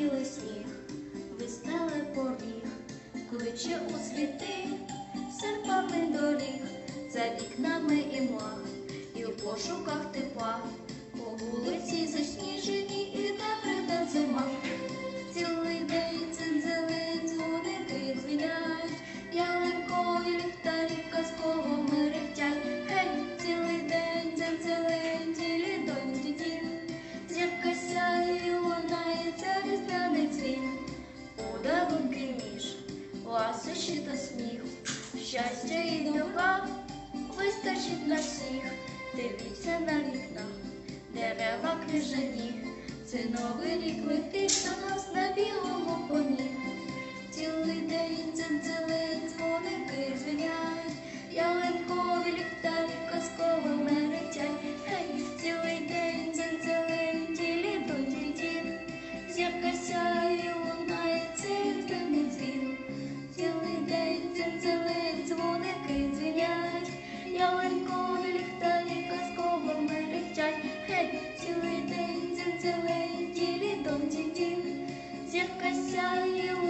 білий сніг, вистеле поріг, кличе у світи, серпами доріг, за вікнами і мах, і в пошуках тепла, щастя і добра вистачить на всіх. Дивіться на вікна, дерева крижані. Це новий рік летить до нас на білому коні. Цілий день дзензели диві дом дідін, зірка сяє у